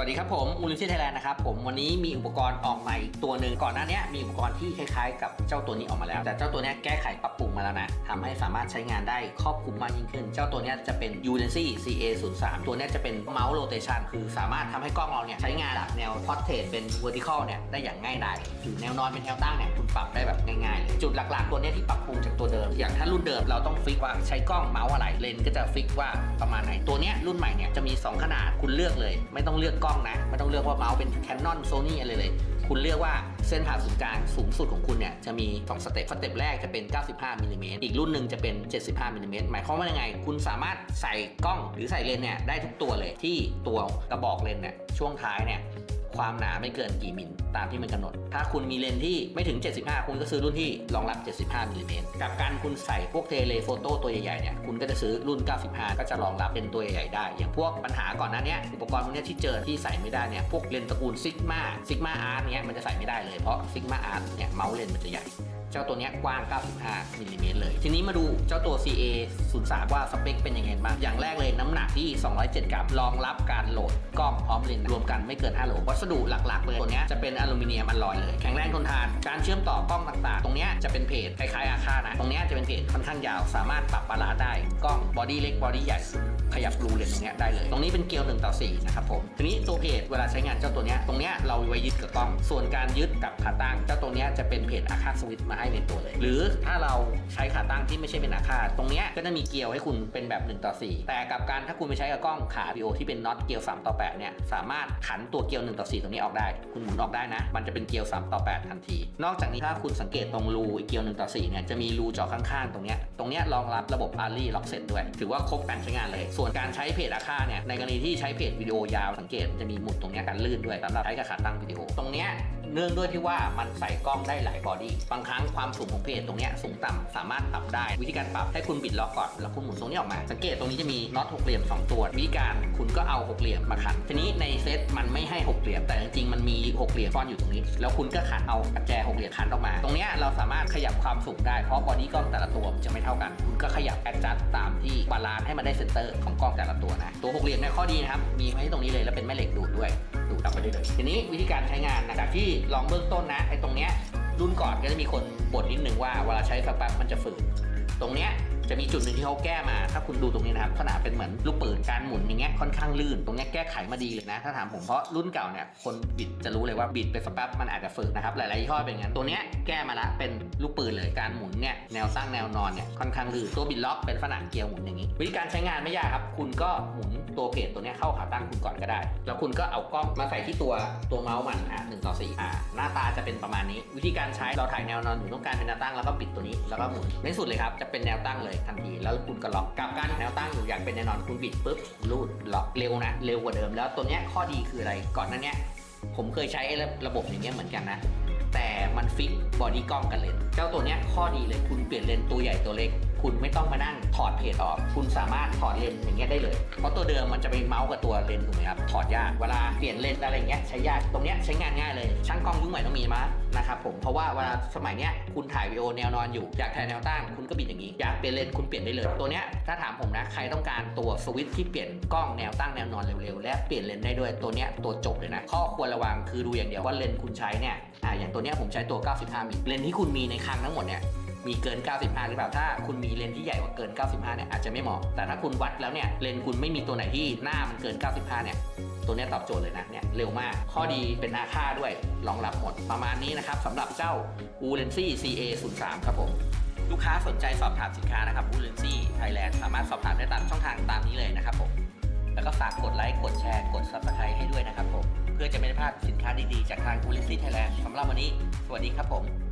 วัสดีครับผมมูลิซี่ไทยแลนด์นะครับผมวันนี้มีอุปกรณ์ออกใหม่อีกตัวหนึ่งก่อนหน้านี้มีอุปกรณ์ที่คล้ายๆ กับเจ้าตัวนี้ออกมาแล้ว แต่เจ้าตัวนี้แก้ไขปรับปรุงมาแล้วนะทำให้สามารถใช้งานได้ครอบคลุมมากยิ่งขึ้น เจ้าตัวนี้จะเป็น u l e n c y CA 0 3ตัวนี้จะเป็นเมาส์โรเตชันคือสามารถทำให้กล้องเราเนี่ยใช้งานจากแนวพอร์เทรตเป็น vertical เนี่ยได้อย่างง่ายดายหรือแนวนอนเป็นแนวตั้งเนี่ยคุณปรับได้แบบง่ายๆเลยจุดหลักๆ ตัวนี้ที่ปรับปรุงจากตัวเดิม อย่างถ้ารุ่นเดิมเราต้องฟิกว่าใช้กล้องเมาส์อะไรเลนก็จะฟิกว่าประมาณไหนตัวนี้รุ่นใหม่เนี่ยจะมี 2 ขนาดคุณเลือกเลย ไม่ต้องเลือกกล้องนะไม่ต้องเลือกว่าเมาส์เป็น Canon Sony อะไรเลย คุณเลือกว่าเส้นผ่าศูนย์กลางสูงสุดของคุณเนี่ยจะมี2สเต็ปสเต็ปแรกจะเป็น 95มิลลิเมตรอีกรุ่นหนึ่งจะเป็น 75มิลลิเมตรหมายความว่ายังไง คุณสามารถใส่กล้องหรือใส่เลนเนี่ยได้ทุกตัวเลยที่ตัวกระบอกเลนเนี่ยช่วงท้ายเนี่ยความหนาไม่เกินกี่มิลตามที่มันกำหนด ถ้าคุณมีเลนส์ที่ไม่ถึง 75 คุณก็ซื้อรุ่นที่รองรับ 75มิลลิเมตรกับการคุณใส่พวกเทเลโฟโต้ตัวใหญ่ๆเนี่ยคุณก็จะซื้อรุ่น 95 ก็จะรองรับเป็นตัวใหญ่ๆได้ อย่างพวกปัญหาก่อนหน้านี้อุปกรณ์พวกนี้ที่เจอที่ใส่ไม่ได้เนี่ยพวกเลนส์ตระกูลซิกมาซิกมาอาร์ตเนี้ยมันจะใส่ไม่ได้เลยเพราะซิกมาอาร์ตเนี่ยเมาส์เลนส์มันจะใหญ่เจ้าตัวนี้กว้าง 95มิลลิเมตรเลย ทีนี้มาดูเจ้าตัว CA 0 3ว่าสเปคเป็นยังไงบ้าง อย่างแรกเลยน้ำหนักที่ 207 กรัม รองรับการโหลดกล้อง พร้อมเลนรวมกันไม่เกิน5โหลวัสดุหลักๆเลยตัวนี้จะเป็นอลูมิเนียมอลลอยเลย แข็งแรงทนทาน การเชื่อมต่อกล้องต่างๆ ตรงนี้จะเป็นเพจคล้ายๆอาคานะ ตรงนี้จะเป็นเพจค่อนข้างยาว สามารถปรับบาลานซ์ได้ กล้องบอดี้เล็กบอดี้ใหญ่ขยับรูเลนตรงเนี้ยได้เลย ตรงนี้เป็นเกลียว1ต่อ4นะครับผม ทีนี้ตัวเพจเวลาใช้งานเจ้าตัวนี้ตรงนี้เราไว้ยึดกับกล้อง ส่วนการยึดกับขาตั้งเจ้าตัวนี้จะเป็นเพจอาคาสวิตมาให้ในตัวเลย หรือถ้าเราใช้ขาตั้งที่ไม่ใช่เป็นอาคาตรงนี้ก็จะมีเกลียวให้คุณเป็นแบบ1ต่อ4แต่กับการถ้าคุณไปใช้กับกล้องขาวิโอที่เป็นน็อตเกลียว3ต่อ8เนี่ยสามารถขันตัวเกลียว1ต่อ4ตรงนี้ออกได้ คุณหมุนออกได้นะ มันจะเป็นเกลียว3ต่อ8ทันที นอกจากนี้ถ้าคุณสังเกตตรงรูอีกเกลียว1ต่อ4เนี่ยจะมีรูเจาะข้างๆ ตรงเนี้ยตรงเนี้ยรองรับระบบอารีล็อกเซ็ตด้วย ถือว่าครบการใช้งานเลย ส่วนการใช้เพจอาคาเนี่ยในกรณีที่ใช้เพจวิดีโอยาวสังเกตจะมีหมุดตรงเนี้ยกันลื่นด้วยสำหรับใช้กับขาตั้งวิดีโอตรงเนี้ย เนื่องด้วยที่ว่ามันใส่กล้องได้หลายบอดี้บางครั้งความสูงของเพจตรงเนี้ยสูงต่ำสามารถปรับได้ วิธีการปรับให้คุณบิดล็อกก่อนแล้วคุณหมุนตรงนี้ออกมา สังเกตตรงนี้จะมีน็อตหกเหลี่ยมสองตัว วิธีการคุณก็เอาหกเหลี่ยมมาขันทีนี้ในเซตมันไม่ให้หกเหลี่ยมแต่จริงๆมันมีหกเหลี่ยมซ่อนอยู่ตรงนี้ แล้วคุณก็ขันเอากระแจหกเหลี่ยมขันออกมา ตรงเนี้ยเราสามารถขยับความสูงได้เพราะบอดี้กล้องแต่ละตัวจะไม่เท่ากัน คุณก็ขยับแอดจัดตามที่บาลานซ์ให้มันได้เซนเตอร์ของกล้องแต่ละตัวนะตัวหกเหลี่ยมเนี่ยข้อดีนะครับมีไว้ตรงนี้เลยแล้วเป็นแม่เหล็กดูดด้วย กลับไปได้เลยทีนี้วิธีการใช้งานนะจากที่ลองเบื้องต้นนะไอ้ตรงเนี้ยรุ่นก่อนก็จะมีคนบ่นนิดนึงว่าเวลาใช้สักแป๊บมันจะฝืดตรงเนี้ย จะมีจุดหนึ่งที่เขาแก้มา ถ้าคุณดูตรงนี้นะครับขนาดเป็นเหมือนลูกปืนการหมุนอย่างเงี้ยค่อนข้างลื่น ตรงเนี้ยแก้ไขมาดีเลยนะ ถ้าถามผมเพราะรุ่นเก่าเนี่ยคนบิดจะรู้เลยว่าบิดไปสักแป๊บมันอาจจะฝืดนะครับหลายๆยี่ห้อเป็นอย่างนั้นตัวเนี้ยแก้มาละเป็นลูกปืนเลยการหมุนเนี่ยแนวตั้งแนวนอนเนี่ยค่อนข้างลื่นตัวบิดล็อกเป็นฝนังเกลียวหมุนอย่างนี้ วิธีการใช้งานไม่ยากครับ คุณก็หมุนตัวเพจตัวเนี้ยเข้าขาตั้งคุณก่อนก็ได้ แล้วคุณก็เอากล้องมาใส่ที่ตัวตัวเมาส์มันอะหนึ่งต่อสี่อะหน้าตาจะเป็นประมาณนี้ วิธีการใช้เราถ่ายแนวนอนอยู่ต้องการเป็นแนวตั้งแล้วก็ปิดตัวนี้แล้วก็หมุนในสุดเลยครับจะเป็นแนวตั้งเลยทันที แล้วคุณก็ล็อกกับการแนวตั้งอยู่อย่างเป็นแน่นอนคุณบิดปุ๊บรูดล็อกเร็วนะเร็วกว่าเดิม แล้วตัวเนี้ยข้อดีคืออะไรก่อนหน้าเนี้ยผมเคยใช้ระบบอย่างเงี้ยเหมือนกันนะแต่มันฟิกบอดี้กล้องกันเลนเจ้าตัวเนี้ยข้อดีเลยคุณเปลี่ยนเลนตัวใหญ่ตัวเล็ก คุณไม่ต้องมานั่งถอดเพจออก คุณสามารถถอดเลนอย่างเงี้ยได้เลย เพราะตัวเดิมมันจะไปเมาส์กับตัวเลนถูกไหมครับ ถอดยาก เวลาเปลี่ยนเลนอะไรเงี้ยใช้ยาก ตรงเนี้ยใช้งานง่ายเลย ช่างกล้องยุคใหม่ต้องมีมานะครับผม เพราะว่าเวลาสมัยเนี้ยคุณถ่ายวิดีโอแนวนอนอยู่ อยากถ่ายแนวตั้งคุณก็บิดอย่างนี้ อยากเปลี่ยนเลนคุณเปลี่ยนได้เลย ตัวเนี้ยถ้าถามผมนะ ใครต้องการตัวสวิตช์ที่เปลี่ยนกล้องแนวตั้งแนวนอนเร็วๆ และเปลี่ยนเลนได้ด้วย ตัวเนี้ยตัวจบเลยนะ ข้อควรระวังคือดูอย่างเดียวว่าเลนคุณใช้เนี่ย อ่า อย่างตัวเนี้ยผมใช้ตัว 95มิลเลนที่คุณมีในคลังทั้งหมดเนี่ย มีเกิน 95 หรือเปล่า ถ้าคุณมีเลนส์ที่ใหญ่กว่าเกิน 95 เนี่ยอาจจะไม่เหมาะ แต่ถ้าคุณวัดแล้วเนี่ยเลนส์คุณไม่มีตัวไหนที่หน้ามันเกิน 95 เนี่ยตัวนี้ตอบโจทย์เลยนะเนี่ยเร็วมาก ข้อดีเป็นอาค่าด้วยรองรับหมดประมาณนี้นะครับสำหรับเจ้า u l e n s y CA 0 3ครับผมลูกค้าสนใจสอบถามสินค้านะครับ u l e n s y Thailand สามารถสอบถามได้ตามช่องทางตามนี้เลยนะครับผมแล้วก็ฝากกดไลค์กดแชร์กด subscribe ให้ด้วยนะครับผมเพื่อจะไม่ได้พลาดสินค้าดีๆ จากทาง u l e n s y Thailand สำหรับวันนี้ สวัสดีครับผม